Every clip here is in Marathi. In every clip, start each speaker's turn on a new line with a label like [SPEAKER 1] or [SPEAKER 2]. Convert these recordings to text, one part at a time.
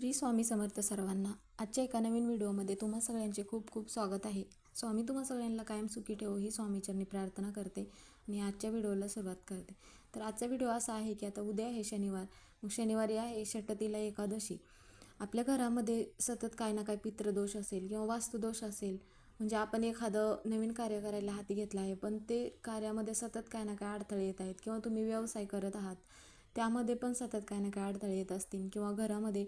[SPEAKER 1] श्री स्वामी समर्थ सर्वांना आजच्या एका नवीन व्हिडिओमध्ये तुम्हा सगळ्यांचे खूप खूप स्वागत आहे. स्वामी तुम्हा सगळ्यांना कायम सुखी ठेवो ही स्वामीचरणी प्रार्थना करते आणि आजच्या व्हिडिओला सुरुवात करते. तर आजचा व्हिडिओ असा आहे की आता उद्या आहे शनिवार. मग शनिवारी आहे षटतीला एकादशी. आपल्या घरामध्ये सतत काय ना काय पितृदोष असेल किंवा वास्तुदोष असेल म्हणजे आपण एखादं नवीन कार्य करायला हाती घेतलं आहे पण ते कार्यामध्ये सतत काय ना काय अडथळे येत आहेत किंवा तुम्ही व्यवसाय करत आहात त्यामध्ये पण सतत काय ना काय अडथळे येत असतील किंवा घरामध्ये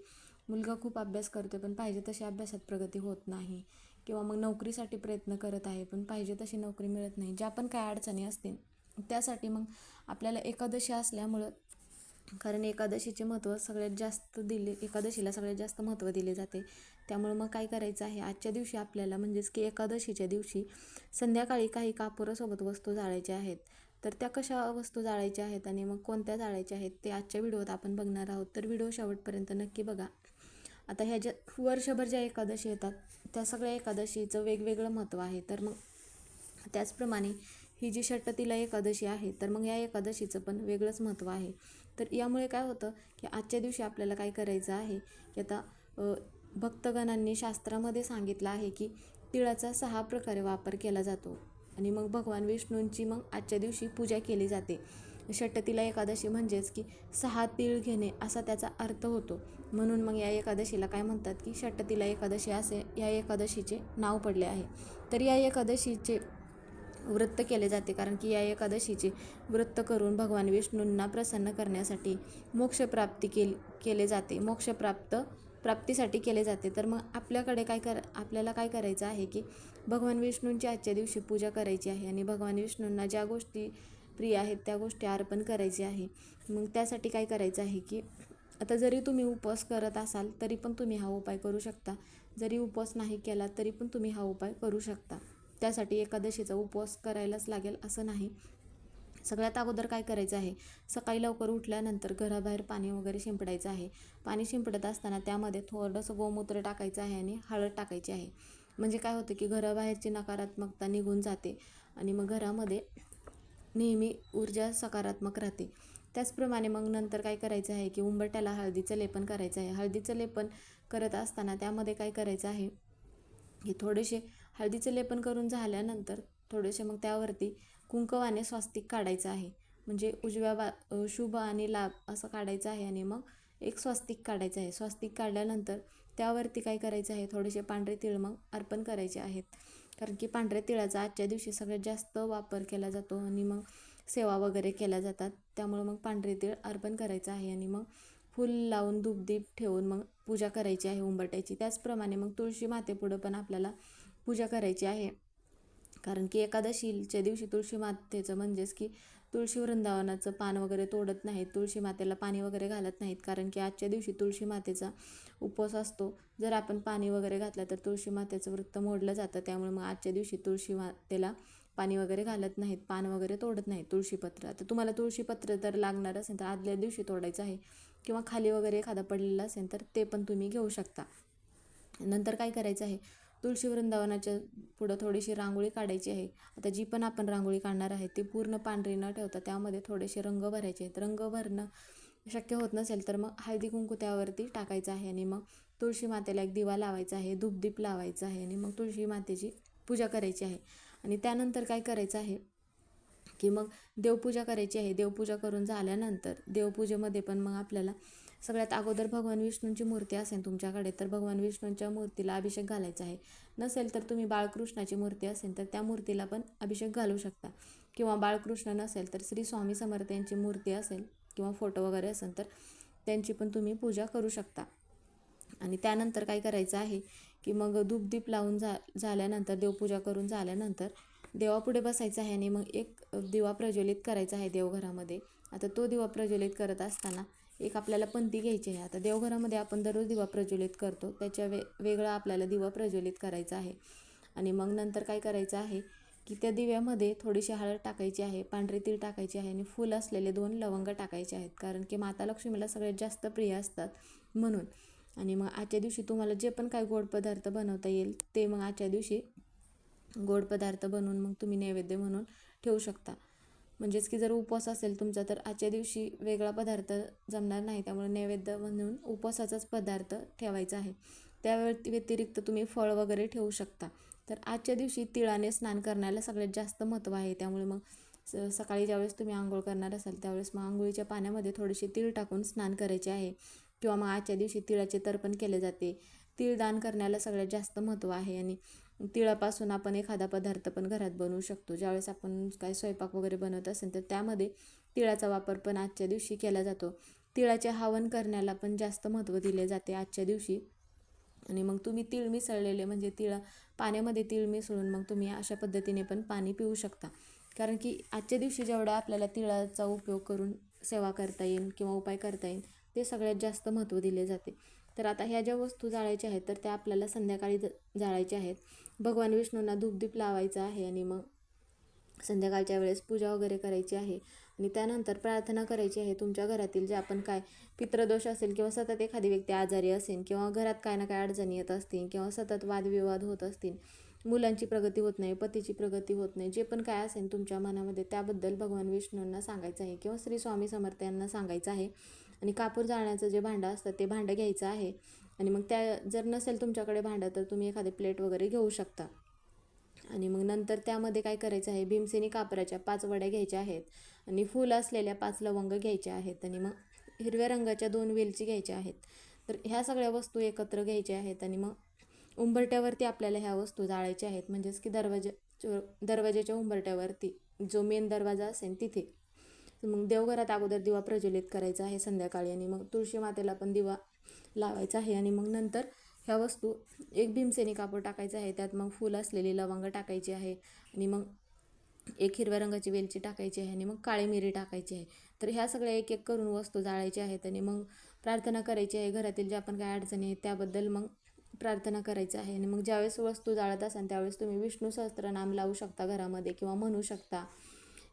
[SPEAKER 1] मुलगा खूप अभ्यास करतो पण पाहिजे तशी अभ्यासात प्रगती होत नाही. किंवा मग नोकरीसाठी प्रयत्न करत आहे पण पाहिजे तशी नोकरी मिळत नाही. ज्या पण काय अडचणी असतील त्यासाठी मग आपल्याला एकादशी असल्यामुळं कारण एकादशीचे महत्त्व सगळ्यात जास्त दिले एकादशीला सगळ्यात जास्त महत्त्व दिले जाते. त्यामुळे मग काय करायचं आहे आजच्या दिवशी आपल्याला म्हणजेच की एकादशीच्या दिवशी संध्याकाळी काही कापुरासोबत वस्तू जाळायच्या आहेत. तर त्या कशा वस्तू जाळायच्या आहेत आणि मग कोणत्या जाळायच्या आहेत ते आजच्या व्हिडिओत आपण बघणार आहोत. तर व्हिडिओ शेवटपर्यंत नक्की बघा. आता ह्या ज्या वर्षभर ज्या एकादशी येतात त्या सगळ्या एकादशीचं वेगवेगळं महत्त्व आहे. तर मग त्याचप्रमाणे ही जी षटतीला एकादशी आहे तर मग या एकादशीचं पण वेगळंच महत्त्व आहे. तर यामुळे काय होतं की आजच्या दिवशी आपल्याला काय करायचं आहे की आता भक्तगणांनी शास्त्रामध्ये सांगितलं आहे की तिळाचा सहा प्रकारे वापर केला जातो. आणि मग भगवान विष्णूंची मग आजच्या दिवशी पूजा केली जाते. षटतीला एकादशी म्हणजेच की सहा तीळ घेणे असा त्याचा अर्थ होतो. म्हणून मग या एकादशीला काय म्हणतात की षटतीला एकादशी असे या एकादशीचे नाव पडले आहे. तर या एकादशीचे व्रत केले जाते कारण की या एकादशीचे व्रत करून भगवान विष्णूंना प्रसन्न करण्यासाठी मोक्षप्राप्ती केली केले जाते. मोक्षप्राप्त प्राप्तीसाठी केले जाते. तर मग आपल्याकडे काय कर आपल्याला काय करायचं आहे की भगवान विष्णूंची आजच्या दिवशी पूजा करायची आहे आणि भगवान विष्णूंना ज्या गोष्टी प्रिय आहेत त्या गोष्टी अर्पण करायची आहे. मग त्यासाठी काय करायचं आहे की आता जरी तुम्ही उपवास करत असाल तरी पण तुम्ही हा उपाय करू शकता. जरी उपवास नाही केला तरी पण तुम्ही हा उपाय करू शकता. त्यासाठी एकादशीचा उपवास करायलाच लागेल असं नाही. सगळ्यात अगोदर काय करायचं आहे? सकाळी लवकर उठल्यानंतर घराबाहेर पाणी वगैरे शिंपडायचं आहे. पाणी शिंपडत असताना त्यामध्ये थोडंसं गोमूत्र टाकायचं आहे आणि हळद टाकायची आहे. म्हणजे काय होतं की घराबाहेरची नकारात्मकता निघून जाते आणि मग घरामध्ये नेहमी ऊर्जा सकारात्मक राहते. त्याचप्रमाणे मग नंतर काय करायचं आहे की उंबरट्याला हळदीचं लेपन करायचं आहे. हळदीचं लेपन करत असताना त्यामध्ये काय करायचं आहे की थोडेसे हळदीचं लेपन करून झाल्यानंतर थोडेसे मग त्यावरती कुंकवाने स्वास्तिक काढायचं आहे. म्हणजे उजव्या बा शुभ आणि लाभ असं काढायचं आहे आणि मग एक स्वास्तिक काढायचं आहे. स्वास्तिक काढल्यानंतर त्यावरती काय करायचं आहे? थोडेसे पांढरे तिळ मग अर्पण करायचे आहेत. कारण की पांढऱ्या तिळाचा आजच्या दिवशी सगळ्यात जास्त वापर केला जातो आणि मग सेवा वगैरे केल्या जातात. त्यामुळं मग पांढरे तीळ अर्पण करायचं आहे आणि मग फुल लावून धूपदीप ठेवून मग पूजा करायची आहे उंबरट्याची त्याचप्रमाणे मग तुळशी मातेपुढं पण आपल्याला पूजा करायची आहे. कारण की एकादशीच्या दिवशी तुळशी मातेचं म्हणजेच की तुळशी वृंदावनाचं पान वगैरे तोडत नाहीत तुळशी मातेला पाणी वगैरे घालत नाहीत कारण की आजच्या दिवशी तुळशी मातेचा उपवास असतो. जर आपण पाणी वगैरे घातलं तर तुळशी मातेचं वृत्त मोडलं जातं. त्यामुळे मग आजच्या दिवशी तुळशी मातेला पाणी वगैरे घालत नाहीत पान वगैरे तोडत नाहीत तुळशीपत्र आता तुम्हाला तुळशीपत्र तर लागणार असेल तर आदल्या दिवशी तोडायचं आहे किंवा खाली वगैरे एखादा पडलेला असेल तर ते पण तुम्ही घेऊ शकता. नंतर काय करायचं आहे? तुळशी वृंदावनाच्या पुढं थोडीशी रांगोळी काढायची आहे. आता जी पण आपण रांगोळी काढणार आहे ती पूर्ण पांढरी न ठेवता त्यामध्ये थोडेसे रंग भरायचे आहेत. रंग भरणं शक्य होत नसेल तर मग हळदी कुंकू त्यावरती टाकायचं आहे आणि मग तुळशी मातेला एक दिवा लावायचा आहे धूपदीप लावायचा आहे आणि मग तुळशी मातेची पूजा करायची आहे. आणि त्यानंतर काय करायचं आहे की मग देवपूजा करायची आहे. देवपूजा करून झाल्यानंतर देवपूजेमध्ये पण मग आपल्याला सगळ्यात अगोदर भगवान विष्णूंची मूर्ती असेल तुमच्याकडे तर भगवान विष्णूंच्या मूर्तीला अभिषेक घालायचा आहे. नसेल तर तुम्ही बाळकृष्णाची मूर्ती असेल तर त्या मूर्तीला पण अभिषेक घालू शकता. किंवा बाळकृष्ण नसेल तर श्री स्वामी समर्थ यांची मूर्ती असेल किंवा फोटो वगैरे असेल तर त्यांची पण तुम्ही पूजा करू शकता. आणि त्यानंतर काय करायचं आहे की मग धूपदीप लावून झा झाल्यानंतर देवपूजा करून झाल्यानंतर देवापुढे बसायचं आहे आणि मग एक दिवा प्रज्वलित करायचा आहे देवघरामध्ये. आता तो दिवा प्रज्वलित करत असताना एक आपल्याला पंथी घ्यायची आहे. आता देवघरामध्ये आपण दररोज दिवा प्रज्वलित करतो. त्याच्या वे वेगळा आपल्याला दिवा प्रज्वलित करायचा आहे. आणि मग नंतर काय करायचं आहे की त्या दिव्यामध्ये थोडीशी हळद टाकायची आहे पांढरी तीळ टाकायची आहे आणि फुल असलेले दोन लवंग टाकायचे आहेत. कारण की माता लक्ष्मीला सगळ्यात जास्त प्रिय असतात म्हणून. आणि मग आजच्या दिवशी तुम्हाला जे पण काय गोड पदार्थ बनवता येईल ते मग आजच्या दिवशी गोड पदार्थ बनवून मग तुम्ही नैवेद्य म्हणून ठेवू शकता. म्हणजेच की जर उपवास असेल तुमचा तर आजच्या दिवशी वेगळा पदार्थ जमणार नाही. त्यामुळे नैवेद्य म्हणून उपवासाचाच पदार्थ ठेवायचा आहे. त्या व्यतिरिक्त तुम्ही फळ वगैरे ठेवू शकता. तर आजच्या दिवशी तिळाने स्नान करण्याला सगळ्यात जास्त महत्त्व आहे. त्यामुळे मग स सकाळी ज्यावेळेस तुम्ही आंघोळ करणार असाल त्यावेळेस मग आंघोळीच्या पाण्यामध्ये थोडीशी तीळ टाकून स्नान करायचे आहे. किंवा मग आजच्या दिवशी तिळाचे तर्पण केले जाते. तीळ दान करण्याला सगळ्यात जास्त महत्त्व आहे. आणि तिळापासून आपण एखादा पदार्थ पण घरात बनवू शकतो. ज्यावेळेस आपण काय स्वयंपाक वगैरे बनवत असेल तर त्यामध्ये तिळाचा वापर पण आजच्या दिवशी केला जातो. तिळाचे हवन करण्याला पण जास्त महत्त्व दिले जाते आजच्या दिवशी. आणि मग तुम्ही तीळ मिसळलेले म्हणजे तिळ पाण्यामध्ये तीळ मिसळून मग तुम्ही अशा पद्धतीने पण पाणी पिऊ शकता. कारण की आजच्या दिवशी जेवढा आपल्याला तिळाचा उपयोग करून सेवा करता येईल किंवा उपाय करता येईल ते सगळ्यात जास्त महत्त्व दिले जाते. तर आता ह्या ज्या वस्तू जाळायच्या आहेत तर त्या आपल्याला संध्याकाळी ज जाळायच्या आहेत. भगवान विष्णूंना धूपदीप लावायचं आहे आणि मग संध्याकाळच्या वेळेस पूजा वगैरे करायची आहे. आणि त्यानंतर प्रार्थना करायची आहे तुमच्या घरातील जे आपण काय पित्रदोष असेल किंवा सतत एखादी व्यक्ती आजारी असेल किंवा घरात काय ना काय अडचणी येत असतील किंवा सतत वादविवाद होत असतील मुलांची प्रगती होत नाही पतीची प्रगती होत नाही जे पण काय असेल तुमच्या मनामध्ये त्याबद्दल भगवान विष्णूंना सांगायचं आहे किंवा श्री स्वामी समर्थ यांना सांगायचं आहे. आणि कापूर जाळण्याचं जे भांडं असतं ते भांडं घ्यायचं आहे. आणि मग त्या जर नसेल तुमच्याकडे भांडं तर तुम्ही एखादे प्लेट वगैरे घेऊ शकता. आणि मग नंतर त्यामध्ये काय करायचं आहे भीमसेनी कापराच्या पाच वड्या घ्यायच्या आहेत आणि फूल असलेल्या पाच लवंग घ्यायच्या आहेत आणि मग हिरव्या रंगाच्या दोन वेलची घ्यायच्या आहेत. तर ह्या सगळ्या वस्तू एकत्र घ्यायच्या आहेत आणि मग उंबरट्यावरती आपल्याला ह्या वस्तू जाळायच्या आहेत. म्हणजेच की दरवाजा दरवाजाच्या उंबरट्यावरती जो मेन दरवाजा असेल तिथे. मग देवघरात अगोदर दिवा प्रज्वलित करायचा आहे संध्याकाळी आणि मग तुळशी मातेला पण दिवा लावायचा आहे आणि मग नंतर ह्या वस्तू एक भीमसेनी कापड टाकायचं आहे त्यात मग फुल असलेली लवंग टाकायची आहे आणि मग एक हिरव्या रंगाची वेलची टाकायची आहे आणि मग काळी मिरी टाकायची आहे. तर ह्या सगळ्या एक एक करून वस्तू जाळायच्या आहेत आणि मग प्रार्थना करायची आहे. घरातील ज्या आपण काय अडचणी आहेत त्याबद्दल मग प्रार्थना करायचं आहे आणि मग ज्यावेळेस वस्तू जाळत असाल त्यावेळेस तुम्ही विष्णू सहस्त्रनाम लावू शकता घरामध्ये किंवा म्हणू शकता.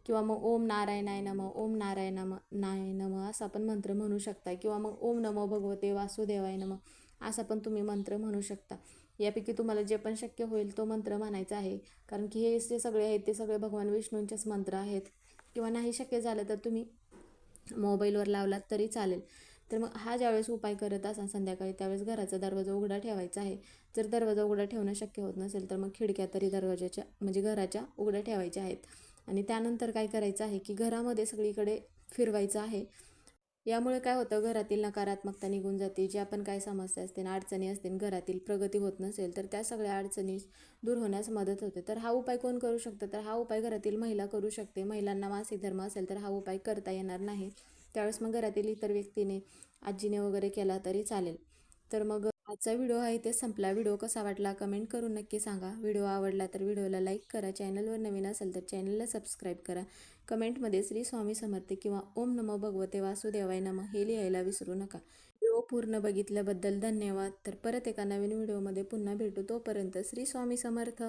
[SPEAKER 1] किंवा मग ओम नारायणाय नम ओम नारायण नम नाय नम असा पण मंत्र म्हणू शकता. किंवा मग ओम नमो भगवते वासुदेवाय नम असा पण तुम्ही मंत्र म्हणू शकता. यापैकी तुम्हाला जे पण शक्य होईल तो मंत्र म्हणायचा आहे. कारण की हे जे सगळे आहेत ते सगळे भगवान विष्णूंचेच मंत्र आहेत. किंवा नाही शक्य झालं तर तुम्ही मोबाईलवर लावलात तरी चालेल. तर मग हा ज्यावेळेस उपाय करत असाल संध्याकाळी त्यावेळेस घराचा दरवाजा उघडा ठेवायचा आहे. जर दरवाजा उघडा ठेवणं शक्य होत नसेल तर मग खिडक्या तरी दरवाजाच्या म्हणजे घराच्या उघड्या ठेवायच्या आहेत. आणि त्यानंतर काय करायचं आहे की घरामध्ये सगळीकडे फिरवायचं आहे. यामुळे काय होतं घरातील नकारात्मकता निघून जाते जे आपण काय समस्या असतील अडचणी असतील घरातील प्रगती होत नसेल तर त्या सगळ्या अडचणी दूर होण्यास मदत होते. तर हा उपाय कोण करू शकतं? तर हा उपाय घरातील महिला करू शकते. महिलांना मासिक धर्म असेल तर हा उपाय करता येणार नाही. त्यावेळेस मग घरातील इतर व्यक्तीने आजीने वगैरे केला तरी चालेल. तर मग आजचा व्हिडिओ आहे ते संपला. व्हिडिओ कसा वाटला कमेंट करून नक्की सांगा. व्हिडिओ आवडला तर व्हिडिओला लाईक करा. चॅनलवर नवीन असेल तर चॅनलला सबस्क्राईब करा. कमेंटमध्ये श्री स्वामी समर्थ किंवा ओम नमो भगवते वासुदेवाय नम हे लिहायला विसरू नका. व्हिडिओ पूर्ण बघितल्याबद्दल धन्यवाद. तर परत एका नवीन व्हिडिओमध्ये पुन्हा भेटू. तोपर्यंत श्री स्वामी समर्थ.